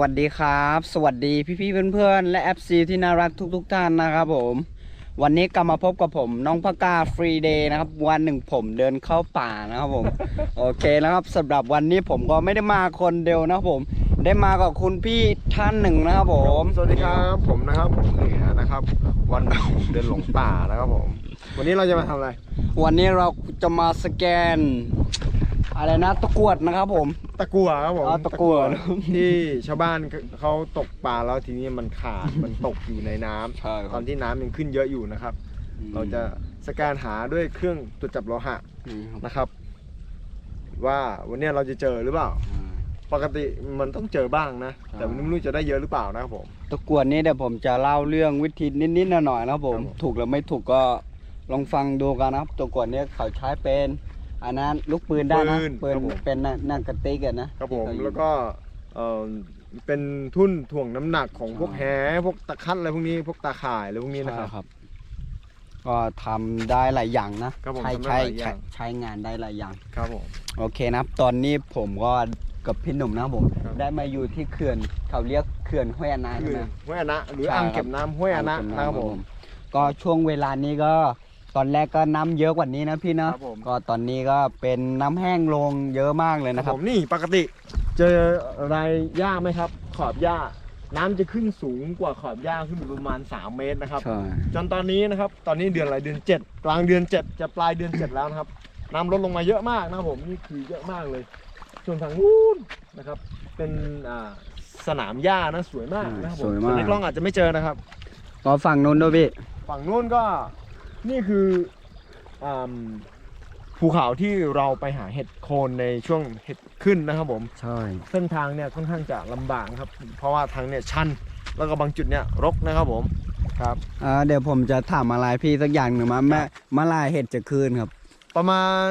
วัสดีครับ สวัสดีพี่ๆเพื่อนๆ และ FC ที่น่ารักทุกๆท่านนะครับผม วันนี้กลับมาพบกับผมน้องพกาฟรีเดย์นะครับ วันหนึ่งผมเดินเข้าป่านะครับผม โอเคนะครับสำหรับวันนี้ผมก็ไม่ได้มาคนเดียวนะครับผม ได้มากับคุณพี่ท่านหนึ่งนะครับผม สวัสดีครับผมนะครับเหนือนะครับ วันเดินหลงป่านะครับผม วันนี้เราจะมาทำอะไร วันนี้เราจะมาสแกน อะไรนะตะกรวดนะครับผม ตะกั่วครับผมอ๋อตะกั่ว ที่ชาวบ้านเขาตกปลาแล้วทีนี้มันขาด มันตกอยู่ในน้ำใช่ครับตอนที่น้ำยังขึ้นเยอะอยู่นะครับ เราจะสแกนหาด้วยเครื่องตรวจจับโลหะนี่ครับนะครับ ว่าวันนี้เราจะเจอหรือเปล่า ปกติมันต้องเจอบ้างนะแต่วันนี้ไม่รู้จะได้เยอะหรือเปล่านะครับผม ตะกรวดนี้เดี๋ยวผมจะเล่าเรื่องวิธีนิดๆหน่อยๆนะครับผม ครับผม ถูกหรือไม่ถูกก็ลองฟังดูกันนะครับ ตะกรวดนี้เขาใช้เป็น อันนั้นลูกปืนได้นะปืนเป็นหนังกระติกอะนะครับผมที่เขายิง แล้วก็เอ่อเป็นทุ่นถ่วงน้ำหนักของพวกอ่า แหพวกตะคัดอะไรพวกนี้พวกตาข่ายอะไรพวกนี้นะครับใช่ครับก็ทำได้หลายอย่างนะครับผมใช้ทำได้ใช้หลายอย่าง ใช้งานได้หลายอย่าง ครับผม โอเคนะครับ ตอนนี้ผมก็กับพี่หนุ่มนะครับผม ครับ ได้มาอยู่ที่เขื่อนเขาเรียกเขื่อนห้วยอนาคืใช่อไหมห้วยอนะหรือใช่อ่างครับ เก็บน้ำห้วยอนะนะครับผม ก็ช่วงเวลานี้ก็ ตอนแรกก็น้ำเยอะกว่านี้นะพี่เนาะครับผม ก็ตอนนี้ก็เป็นน้ำแห้งลงเยอะมากเลยนะนะคครัรับบ ผมนี่ปกติ เจออะไรหญ้าไหมครับ ขอบหญ้า น้ำจะขึ้นสูงกว่าขอบหญ้าขึ้นไปประมาณ 3 เมตรนะครับ ใช่ จนตอนนี้นะครับ ตอนนี้เดือนอะไรเดือน 7 กลางเดือน 7 จะปลายเดือน 7 แล้วนะครับ น้ำลดลงมาเยอะมากนะครับผม นี่คือเยอะมากเลย ส่วนทางนู้นนะครับ เป็นอ่าสนามหญ้านะสวยมากนะครับผมส่วนในกล้องอาจจะไม่เจอนะครับ ก็ฝั่งนู้นด้วยพี่ ฝั่งนู้นก็ นี่คืออ่าภูเขาที่เราไปหาเห็ดโคนในช่วงเห็ดขึ้นนะครับผม ใช่ เส้นทางเนี่ยค่อนข้างจะลำบากนะครับ เพราะว่าทางเนี่ยชัน แล้วก็บางจุดเนี่ยรกนะครับผม ครับ อ่าเดี๋ยวผมจะถามอะไรพี่สักอย่างหนึ่งมาแม่เมื่อไหรเห็ดจะคืนครับประมาณ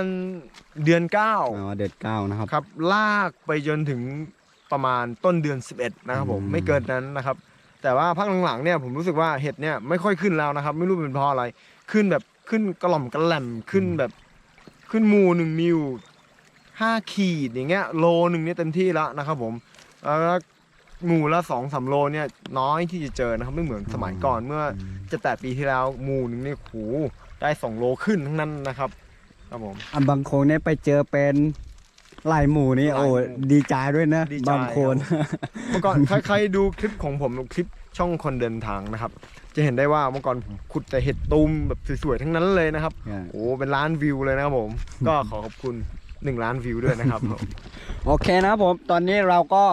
เดือน อ๋อ9เด็ดเก้านะครับครับ ลากไปจนถึงประมาณต้นเดือน 11 นะครับผม อืม ไม่เกินนั้นนะครับ แต่ว่าพักหลังๆเนี่ยผมรู้สึกว่าเห็ดเนี่ยไม่ค่อยขึ้นแล้วนะครับ ไม่รู้เป็นเพราะอะไร ขึ้นแบบขึ้นกระหล่อมกระแหล่มขึ้นแบบขึ้นหมูหนึ่งมิวห้าขีดอย่างเงี้ยโลหนึ่งเนี่ยเต็มที่แล้วนะครับผมแล้วหมูละสองสามโลเนี่ยน้อยที่จะเจอนะครับไม่เหมือนสมัยก่อนเมื่อเจะแต่ปีที่แล้วหมูหนึ่งเนี่ยโหได้สองโลขึ้นทั้งนั้นนะครับ ครับผมอะบางคนเนี่ยไปเจอเป็นลายหมูนี่ลายหมูโอ้ดีใจด้วยนะดีใจบางคนเมื่อก่อนใครใครดูคลิปของผมคลิปช่องคนเดินทางนะครับ จะเห็นได้ว่าเมื่อก่อนผมขุดแต่เห็ดตูมแบบสวยๆทั้งนั้นเลยนะครับโอ้เป็นล้านวิวเลยนะครับผม ก็ขอขอบคุณ1ล้านวิวด้วยนะครับโอเคนะครับผม ตอนนี้เราก็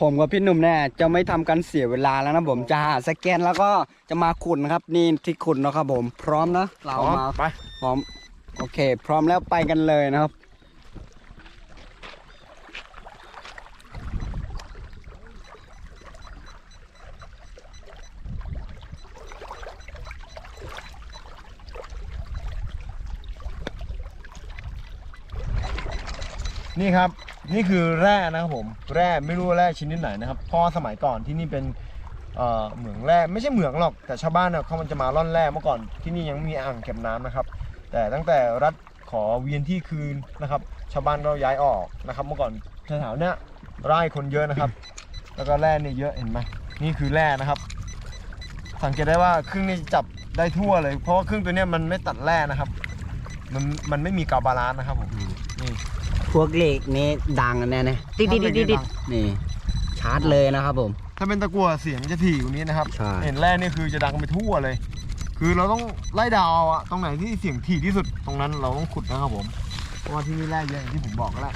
ผมกับพี่หนุ่มเนี่ยจะไม่ทำการเสียเวลาแล้วนะผมจะหาสแกนแล้วก็จะมาขุดนะครับ นี่ที่ขุดนะครับผมพร้อมนะ เราพร้อมมาไป พร้อม โอเค พร้อมแล้วไปกันเลยนะครับ นี่ครับนี่คือแร่นะครับผมแร่ไม่รู้ว่าแร่ชนิดไหนนะครับเพราะว่าสมัยก่อนที่นี่เป็นเอ่อเหมืองแร่ไม่ใช่เหมืองหรอกแต่ชาวบ้านเนี่ยเขามันจะมาร่อนแร่เมื่อก่อนที่นี่ยังไม่มีอ่างเก็บน้ำนะครับ แต่ตั้งแต่รัฐขอเวียนที่คืนนะครับ ชาวบ้านก็ย้ายออกนะครับ เมื่อก่อนแถวๆเนี้ยไร่คนเยอะนะครับ แล้วก็แร่เนี่ยเยอะเห็นไหมนี่คือแร่นะครับ สังเกตได้ว่าเครื่องนี้จับได้ทั่วเลย เพราะว่าเครื่องตัวเนี้ยมันไม่ตัดแร่นะครับ มันมันไม่มีกาวบาลานซ์นะครับผม พวกเหล็กนี้ดังแน่ๆดิดดิดดิดดิดนี่ชาร์จเลยนะครับผม ถ้าเป็นตะกั่วเสียงจะถี่กว่านี้นะครับ ใช่ เห็นแร่นี่คือจะดังไปทั่วเลย คือเราต้องไล่ดาวเอาอะตรงไหนที่เสียงถี่ที่สุดตรงนั้นเราต้องขุดนะครับผม เพราะว่าที่นี่แร่เยอะอย่างที่ผมบอกก็แล้ว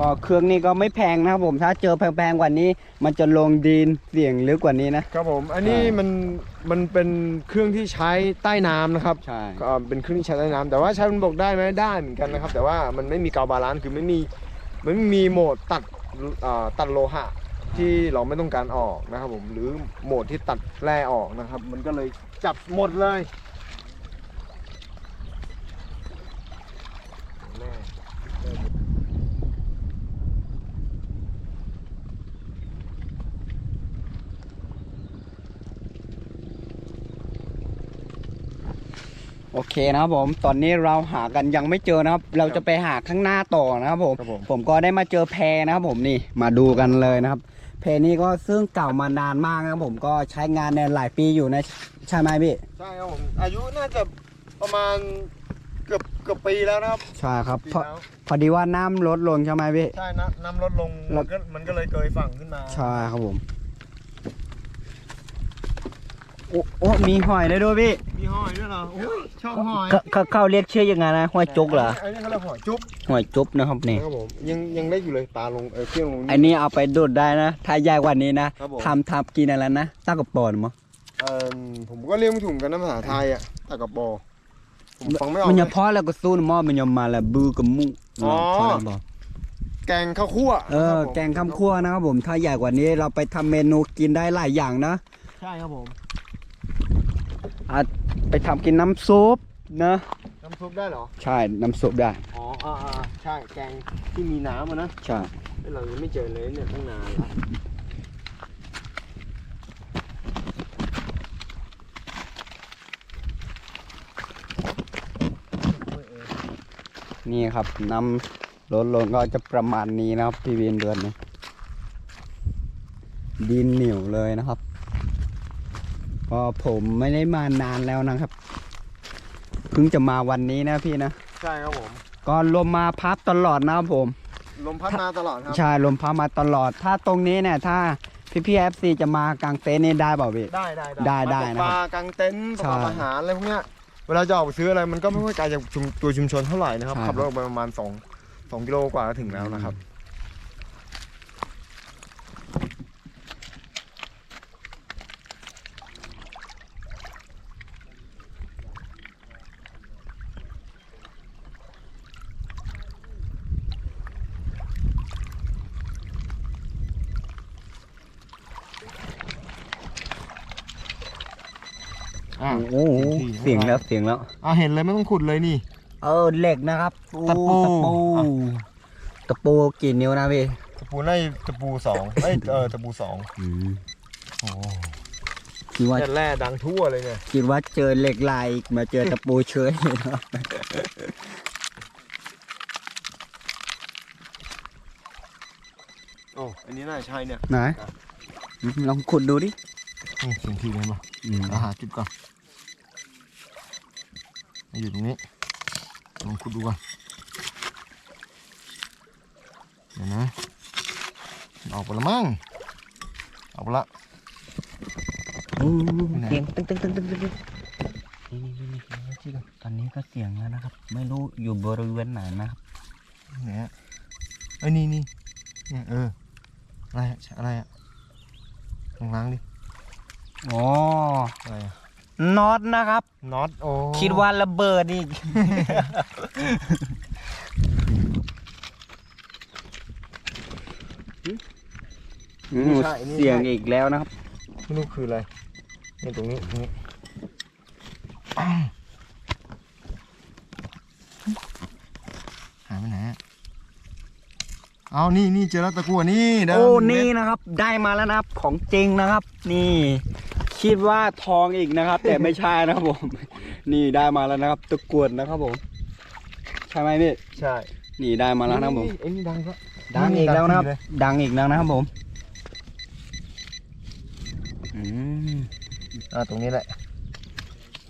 ก็เครื่องนี้ก็ไม่แพงนะครับผมถ้าเจอแพงๆกว่านี้ มันจะลงดินเสียงลึกกว่านี้นะ ครับผมอันนี้ใช่มันมันเป็นเครื่องที่ใช้ใต้น้ำนะครับใช่ ก็เป็นเครื่องที่ใช้ใต้น้ำแต่ว่าใช้บนบกได้ไหมได้เหมือนกันนะครับ แต่ว่ามันไม่มีกาวบาลานซ์คือไม่มีมันไม่มีโหมดตัดอ่าตัดโลหะที่เราไม่ต้องการออกนะครับผมหรือโหมดที่ตัดแร่ออกนะครับ มันก็เลยจับหมดเลย โอเคนะครับผมตอนนี้เราหากันยังไม่เจอนะครับ เราจะไปหาข้างหน้าต่อนะครับผมครับผม ผมก็ได้มาเจอแพนะครับผมนี่มาดูกันเลยนะครับ แพนี้ก็ซึ่งเก่ามานานมากนะครับผมก็ใช้งานในหลายปีอยู่นะใช่ไหมพี่ใช่ครับผมอายุน่าจะประมาณเกือบเกือบปีแล้วนะครับใช่ครับปีเพราะแล้วพอดีว่าน้ำลดลงใช่ไหมพี่ ใช่นะน้ำลดลงลมันดก็มันก็เลยเกยฝั่งขึ้นมา ใช่ครับผม โอ้โอ้มีหอยเลยด้วยพี่มีหอยด้วยเหรออุ้ยชอบหอยเขาเขาเขาเรียกชื่อยังไงนะหอยจุกเหรอไอ้นี่เขาเรียกหอยจุ๊บหอยจุบนะครับนี่ครับผมยังยังเล็กอยู่เลยตาลงเออเที่ยงลง อันนี้เอาไปดูดได้นะ ถ้าใหญ่กว่านี้นะครับผม ทำทำกินอะไรนะตั้งกับปอนมั้งเออผมก็เรียกไม่ถูกเหมือนกันนะภาษาไทยอะตะกับโบผมฟังไม่ออกมันเลยังย พอแล้วก็สู้นะหมอมันยังมาแล้วบือกับมุอ๋อ พอแล้วบอกแกงข้าวคั่วเออครับผมแกงข้ามคั่วนะครับผมถ้าใหญ่กว่านี้เราไปทำเมนูกินได้หลายอย่างนะ ใช่ครับผม อาจไปทำกินน้ำซุปนะน้ำซุปได้เหรอ ใช่น้ำซุปได้ อ๋ออ่าอ่าใช่แกงที่มีน้ำอะนะใช่ เอ้ยเรายังไม่เจอเลยเนี่ยตั้งนานละนี่ครับน้ำลดลงก็จะประมาณนี้นะครับพี่วินเดือนนี้ดินเหนียวเลยนะครับ ก็ผมไม่ได้มานานแล้วนะครับเพิ่งจะมาวันนี้นะพี่นะใช่ครับผม ก็ลมมาพับตลอดนะครับผม ลมพัดมาตลอดครับ ใช่ลมพัดมาตลอด ถ้าตรงนี้เนี่ยถ้าพี่พี่เอฟซีจะมากางเต็นท์นี่ได้เปล่าพี่ ได้ได้ได้ได้มาตกนะครับปลากางเต็นท์ประกอบใช่อาหารอะไรพวกเนี้ยเวลาจะออกไปซื้ออะไรมันก็ไม่ค่อยไกลจากชุมตัวชุมชนเท่าไหร่นะครับใช่ ขับรถออกไปประมาณ2 2กิโลกว่าก็ถึงแล้วนะครับ อ่า โอ้โห ที่ เสียงแล้วเสียงแล้ว อ่าเห็นเลยไม่ต้องขุดเลยนี่ เออเหล็กนะครับตะปู ตะปูอะตะปูกี่นิ้วนะพี่ตะปูได้ตะปูสองเอ้ยเออตะปูสองโอ้คิดว่าแร่ดังทั่วเลยเนี่ยคิดว่าเจอเหล็กลายอีกมาเจอตะปูเฉยนะครับโอ้อันนี้น่าจะใช่เนี่ยไหนอืมลองขุดดูดินี่เสียงทีเลยมาอืมเราหาจุดก่อนมา อยู่ตรงนี้ลองขุดดูก่อนเดี๋ยวนะออกไปละมั้งออกไปละอืมไหนเสียงตึ้งตึ้งตึ้งตึ้งตึ้งนี่นี่นี่นี่ตอนนี้ก็เสียงแล้วนะครับ ไม่รู้อยู่บริเวณไหนนะครับไหนอะเอ้ยนี่นี่เนี่ยเอออะไรอะอะไรอะลองล้างดิอ๋ออะไรอะ น็อตนะครับน็อตโอ้คิดว่าระเบิดอีกอืมเสียงอีกแล้วนะครับไม่รู้คืออะไรเนี่ยตรงนี้ตรงนี้หายไปไหนอะเอานี่นี่เจอแล้วตะกั่วนี่เดิมโอ้เม็นี่ดนะครับ ได้มาแล้วนะครับ ของจริงนะครับ นี่ คิดว่าทองอีกนะครับ แต่ไม่ใช่นะครับผม นี่ได้มาแล้วนะครับตะกรวดนะครับผม ใช่ไหมพี่ใช่นี่ได้มาแล้วนะครับผมไอ้นี่ดังก็ดังอีกแล้วนะครับดังทีเลยดังอีกแล้วนะครับผมอืมอ่าตรงนี้แหละ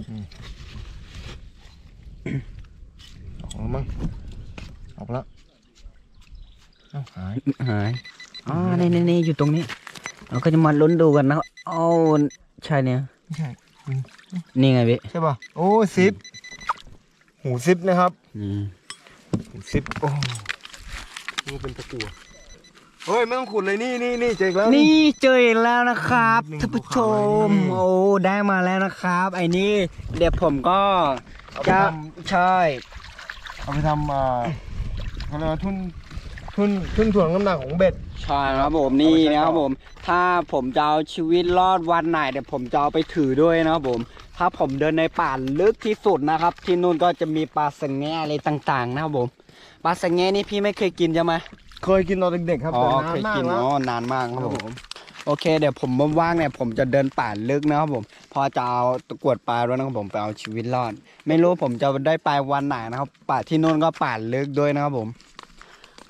อืมออกแล้วมั้งออกแล้วเอ้าหายหายอ๋อนี่นี่นี่อยู่ตรงนี้ เราก็จะมาลุ้นดูกันนะครับโอ้ ใช่เนี่ยไม่ใช่นี่ไงพี่ใช่ป่ะโอ้ซิปหูซิปนะครับอืมหูซิปโอ้นี่เป็นตะกั่วเฮ้ยไม่ต้องขุดเลยนี่นี่นี่เจออีกแล้ว นี่เจออีกแล้วนะครับนิดนึงท่านผู้ชภูเขามนี่โอ้ได้มาแล้วนะครับ ไอ้นี่เดี๋ยวผมก็เอาไปจะทใช่ำเอาไปทำอ่าเขาเรียกว่าทุ่น ทุ่นทุ่นถ่วงน้ำหนักของเบ็ด ใช่ครับผมเอาไปนี่ใช้นะครับต่อผม ถ้าผมจะเอาชีวิตรอดวันไหนเดี๋ยวผมจะเอาไปถือด้วยนะครับผม ถ้าผมเดินในป่าลึกที่สุดนะครับ ที่นู่นก็จะมีปลาสังแงอะไรต่าง ๆ นะครับผมปลาสังแงนี่พี่ไม่เคยกินใช่ไหมเคยกินตอนเด็กๆครับอ๋อแต่นานเคยมากกินแล้วอ๋อนานมากคครัรับบผผมมโอโอเค เดี๋ยวผมว่างๆเนี่ยผมจะเดินป่าลึกนะครับผมเพอจะเอาตะกรวดปลาด้วยนะครับผมไปเอาชีวิตรอด ไม่รู้ผมจะได้ไปวันไหนนะครับ ป่าที่นู่นก็ป่าลึกด้วยนะครับผม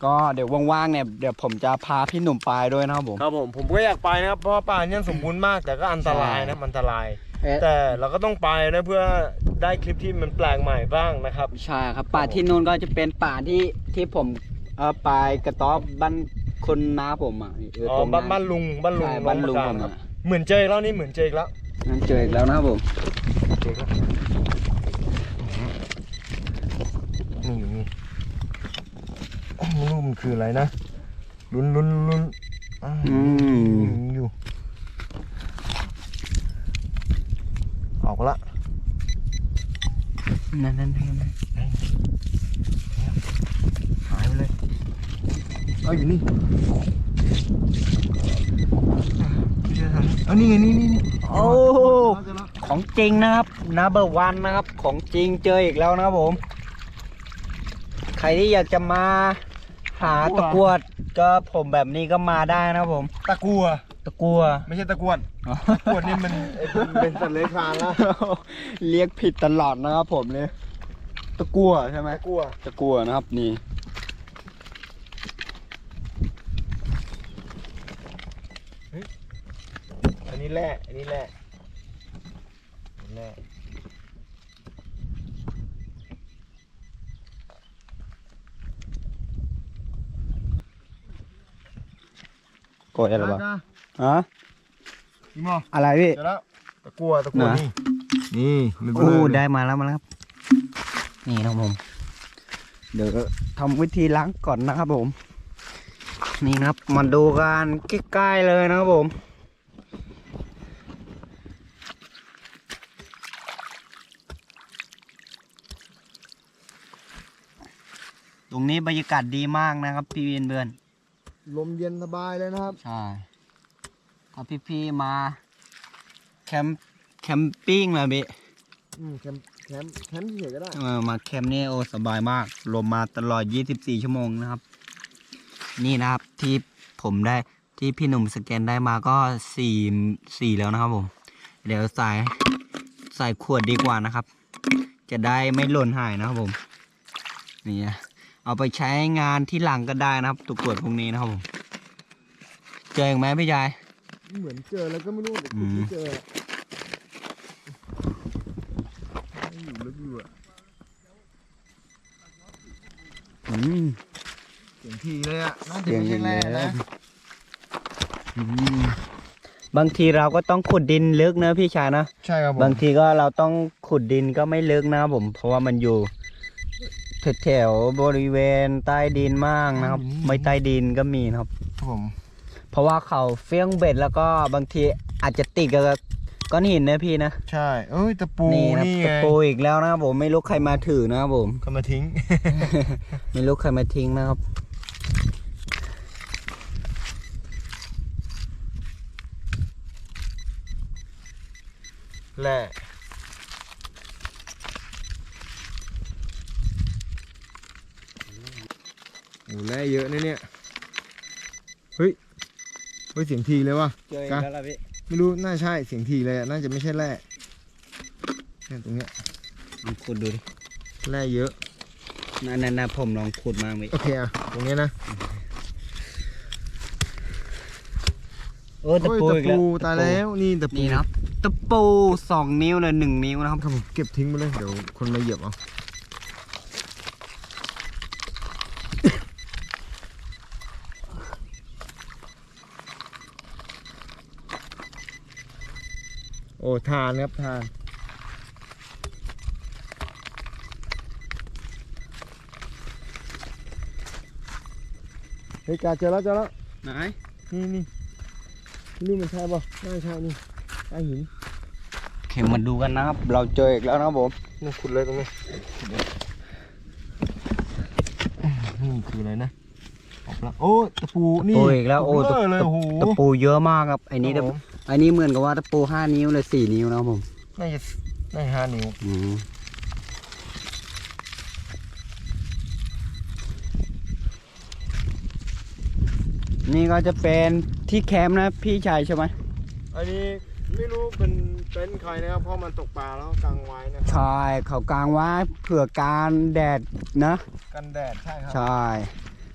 ก็เดี๋ยวว่างๆเนี่ยเดี๋ยวผมจะพาพี่หนุ่มไปด้วยนะครับผม ครับผมผมก็อยากไปนะครับเพราะว่าป่าเนี่ยสมบูรณ์มากแต่ก็อันตรายนะอันตราย เอ๊ะ แต่เราก็ต้องไปนะเพื่อได้คลิปที่มันแปลกใหม่บ้างนะครับ ใช่ครับป่าที่นู่นก็จะเป็นป่าที่ที่ผมเออไปกระต๊อบบ้านคนน้าผมอะเอ๋อตรงบ้านบ้านลุงบ้านลุงใช่บ้านลุงองผมประกาศอะเหมือนเจออีกแล้วนี่เหมือนเจออีกแล้วนั่นเจออีกแล้วนะครับผมเจออีกแล้วนี่อยู่นี่ ไม่รู้มันคืออะไรนะลุ้นลุ้นลุ้นอืมอยู่ ออกละนั่นนั่นนั่นหายไปเลยเอาอยู่นี่เอานี่ไงนี่นี่โอ้ของจริงนะครับนับเบอร์วันนะครับ ของจริงเจออีกแล้วนะครับผม ใครที่อยากจะมา หาตะกรวดก็ผมแบบนี้ก็มาได้นะครับผม ตะกัว ตะกัวไม่ใช่ตะกวนตะกวนนี่มันเป็นสัตว์เลื้อยคลานแล้วเรียกผิดตลอดนะครับผมเลยตะกัวใช่ไหมตะกัวตะกัวนะครับนี่อันนี้แร่อันนี้แร่อันนี้แร่ โกยอะไรบ้างนะฮะพี่หมออะไรพี่เจอแล้วตะกัวตะกัวไหนนี่นี่มันเบลโอ้อเลยได้มาแล้วมาแล้วครับ นี่นะครับผม เดี๋ยวทำวิธีล้างก่อนนะครับผม นี่นะครับมาดูกันใกล้ๆเลยนะครับผมตรงนี้บรรยากาศดีมากนะครับพี่เวียนเบือน ลมเย็นสบายเลยนะครับ ใช่ถ้าพี่ๆมาแคมป์แคมปิ้งนะพี่อืมแคมป์แคมป์แคมป์เฉยๆก็ได้ เออมาแคมป์นี่โอ้สบายมาก ลมมาตลอด 24 ชั่วโมงนะครับ นี่นะครับที่ผมได้ที่พี่หนุ่มสแกนได้มาก็สี่สี่แล้วนะครับผม เดี๋ยวใส่ใส่ขวดดีกว่านะครับ จะได้ไม่หล่นหายนะครับผม นี่นะ เอาไปใช้งานที่หลังก็ได้นะครับตัวขวดพวกนี้นะครับผมเจออีกไหมพี่ชาย เหมือนเจอแล้วก็ไม่รู้แต่อืคุณมไม่เจออะอยู่ลึกอยู่อะอืม เสียงทีเลยอะน่าจะเสียงไม่ใช่แร่เลยนะอืมบางทีเราก็ต้องขุดดินลึกนะพี่ชายนะ ใช่ครับผมบางทีก็เราต้องขุดดินก็ไม่ลึกนะครับผม เพราะว่ามันอยู่ แถวๆบริเวณใต้ดินมากนะครับไม่ใต้ดินก็มีนะครับ ครับผม เพราะว่าเขาเฟี้ยงเบ็ดแล้วก็บางทีอาจจะติดกับก้อนหินนะพี่นะใช่ เอ้ยตะปูนี่นะนี่ไงตะปูอีกแล้วนะครับผมไม่รู้ใครมาถือนะครับผม ก็มาทิ้ง ไม่รู้ใครมาทิ้งนะครับแร่โอ้แร่เยอะนะเนี่ย เฮ้ย เฮ้ยเสียงทีเลยว่ะ เจออีกแล้วล่ะพี่ ไม่รู้ น่าใช่ เสียงทีเลยอะน่าจะไม่ใช่แร่เนี่ยตรงเนี้ยลองขุดดูดิแร่เยอะนั่นนั่นนะผมลองขุดมาพี่โอเคอะตรงเนี้ยนะ โอ้ตะโอ้ยปูตะอีกแล้วปูตายแล้ว นี่ตะปูนี่นะครับตะปูสองนิ้วเลยหนึ่งนิ้วนะครับ ครับผมเก็บทิ้งไปเลย เดี๋ยวคนมาเหยียบเอา อ้ทานครับทานเฮ้ยกาเจอแล้วเจอแล้วไหนนี่นี่นี่มันใช่ป่ะน่าใช่นี่ใต้หินเข็มมาดูกันนะครับ เราเจออีกแล้วนะครับผมนี่ขุดเลยตรงนี้นี่คืออะไรนะออกแล้วโอ้ตะปูนี่โอ้อีกแล้วโอ้ตะตะปูเลยโอ้โหตะปูเยอะมากครับไอ้นี้ครัตะบผมไอ้นี้เหมือนกับว่าตะปูห้านิ้วเลยสี่นิ้วนะครับผมน่าจะน่าจะห้านิ้วอืมนี่ก็จะเป็นที่แคมป์นะพี่ชายใช่ไหมอันนี้ไม่รู้เป็นเต็นท์ใครนะครับเพราะมันตกปลาแล้วกางไว้นะใช่เขากางไว้เผื่อการแดดนะ กันแดดใช่ครัใช่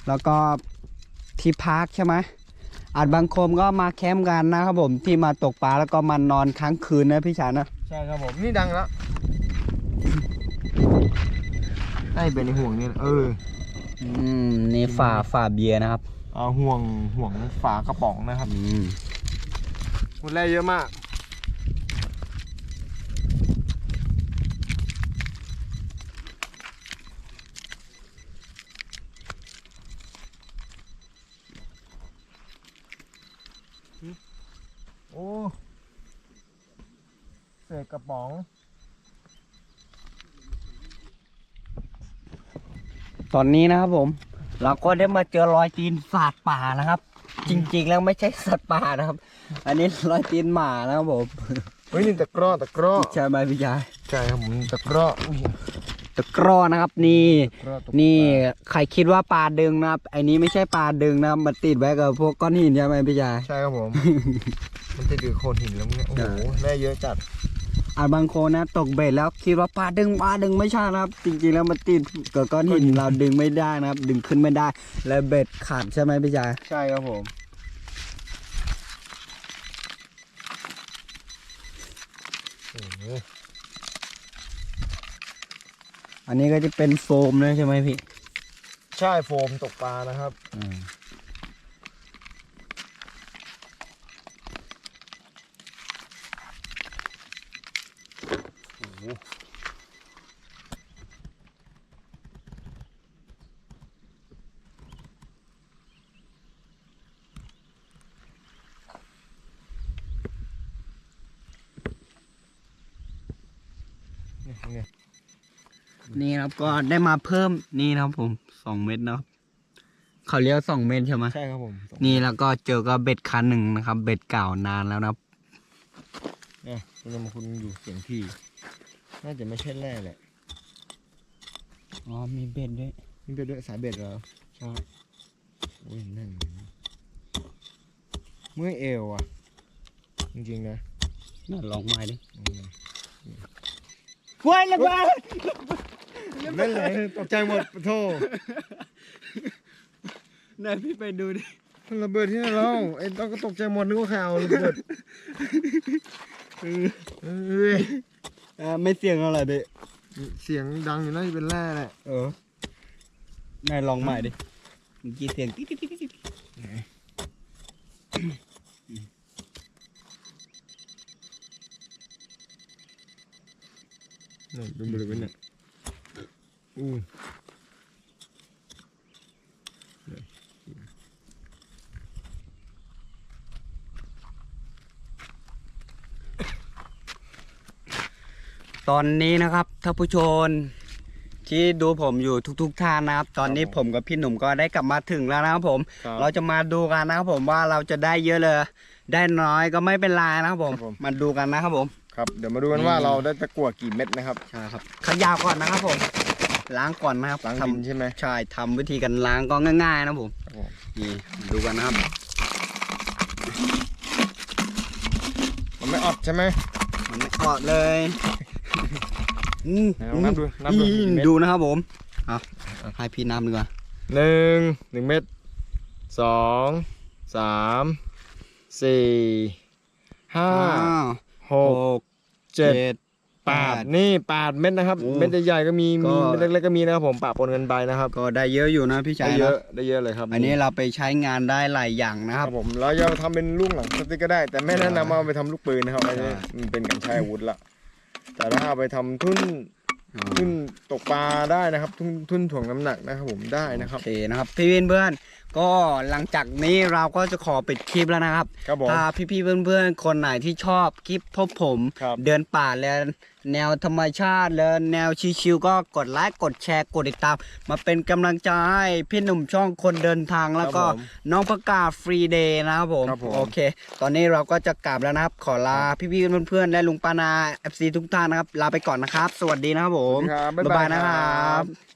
แล้วก็ที่พักใช่ไหม อาจบางคนก็มาแคมป์กันนะครับผมที่มาตกปลาแล้วก็มานอนค้างคืนนะพี่ชายนะใช่ครับผมนี่ดังแล้วไอ้เป็นห่วงนี่เอออืมนี่ฝ่าฝ่าเบียร์นะครับ เอาห่วงห่วงฝากระป๋องนะครับอืมคุณแร่เยอะมาก โอ้เศ ษกระป๋อง ตอนนี้นะครับผม เราก็ได้มาเจอรอยตีนสัตว์ป่านะครับ จริงๆแล้วไม่ใช่สัตว์ป่านะครับ อันนี้รอยตีนหมานะครับผมเฮ้ยนี่ตะกร้อตะกร้อใช่ไหมพี่ชายใช่ครับผมตะกร้ออุ้ยตะกร้อนะครับนี่ตะกร้อตกปลานี่ใครคิดว่าปลาดึงนะครับไอ้นี้ไม่ใช่ปลาดึงนะครับมันติดไว้กับพวกก้อนหินใช่ไหมพี่ชาย ใช่ครับผม มันติดอยู่โคนหินแล้วเนี่ยโอ้โหใช่แร่เยอะจัด อ่าบางคนนะตกเบ็ดแล้วคิดว่าปลาดึงปลาดึงไม่ใช่นะครับ จริงๆแล้วมันติดกับก้อนหินเราดึงไม่ได้นะครับ ดึงขึ้นไม่ได้ แล้วเบ็ดขาดใช่ไหมพี่ชายใช่ครับผมโอ้โหอันนี้ก็จะเป็นโฟมนะใช่ไหมพี่ ใช่โฟมตกปลานะครับ นี่นี่นี่นะครับก็ได้มาเพิ่มนี่นะครับผมสองเม็ดนะครับเขาเรียกสองเม็ดใช่ไหมใช่ครับผมนี่แล้วก็เจอก็เบ็ดคันหนึ่งนะครับ เบ็ดเก่านานแล้วนะครับ เนี่ยคุณจะมาคุณอยู่เสียงที่ น่าจะไม่ใช่แร่แหละ อ๋อมีเบ็ดด้วยนี่เป็นด้วยสายเบ็ดเหรอใช่โอ้ยนั่นเมื่อยเอวอะ จริงๆนะน่าลองไม้ดิอืมว้ายละบ้าเล่นเลยตกใจหมดปะโทไหนพี่ไปดูดิมันระเบิดที่ไหนเราไอ้ต้องก็ตกใจหมดนึกว่าใครเอาระเบิดเอ้ย อ่าไม่เสี่ยงอะไรดิเสียงดังอยู่น่าจะเป็นแร่แหละเออไหนลองใหม่ดิเมื่อกี้เสียงติ๊ดติ๊ดติ๊ดติ๊ดนี่เป็นบริเวณเนี่ยอู้ ตอนนี้นะครับท่านผู้ชมที่ดูผมอยู่ทุกๆท่านนะครับ ตอนนี้ผมกับพี่หนุ่มก็ได้กลับมาถึงแล้วนะครับผมเราจะมาดูกันนะครับผมว่าเราจะได้เยอะเลย ได้น้อยก็ไม่เป็นไรนะครับผมมาดูกันนะครับผม ครับเดี๋ยวมาดูกันว่าเราได้ตะกั่วกี่เม็ดนะครับใช่ครับขยาวก่อนนะครับผม ล้างก่อนนะครับล้างทดินใช่ไหมำใช่ทำวิธีการล้างก็ง่ายๆนะครับผม ครับผม นี่ดูกันนะครับ มันไม่อดใช่ไหมมันไม่กอดเลย อืมไหนลองนับดูนับดูอืมกี่เม็ด ดูนะครับผมเอาให้พี่นับดีกว่าหนึ่งหนึ่งเม็ดสองสามสี่ห้าอ้าวหหกกเจ็ดเจ็ดแปดนี่แปดเม็ดนะครับโอ้เม็ดใหญ่ๆก็มีก็มีเม็ดเล็กๆก็มีนะครับผมปะปนกันไปนะครับก็ได้เยอะอยู่นะพี่ชาได้ยเยนะอะได้เยอะเลยครับอันนี้เราไปใช้งานได้หลายอย่างนะคครัรับบ ผมเราจะทำเป็นลูกหลังสติ๊กก็ได้ แต่ไม่แนะนำเอาไปทำลูกปืนนะครับอันนี้ใช่มันเป็นการใช้อาวุธละ แต่ถ้าเอาไปทำทุ่นทุ่นตกปลาได้นะครับ ทุ่นทุ่นถ่วงน้ำหนักนะครับผมได้นะครับโอเคนะครับพี่เพื่อน ก็หลังจากนี้เราก็จะขอปิดคลิปแล้วนะครับครับผมถ้าพี่ๆเพื่อนๆ คนไหนที่ชอบคลิปพบผม ครับ เดินป่าแล้วแนวธรรมชาติแล้วแนวชิวๆก็กดไลค์กดแชร์กดติดตาม มาเป็นกำลังใจให้พี่หนุ่มช่องคนเดินทางแล้วก็ครับผมน้องประกาศฟรีเดย์นะครับผมครับผม โอเค ตอนนี้เราก็จะกลับแล้วนะครับ ขอลาพี่ๆเพื่อนๆและลุงปานา FC ทุกท่านนะครับ ลาไปก่อนนะครับ สวัสดีนะครับผม ครับบ๊ายบายนะครับ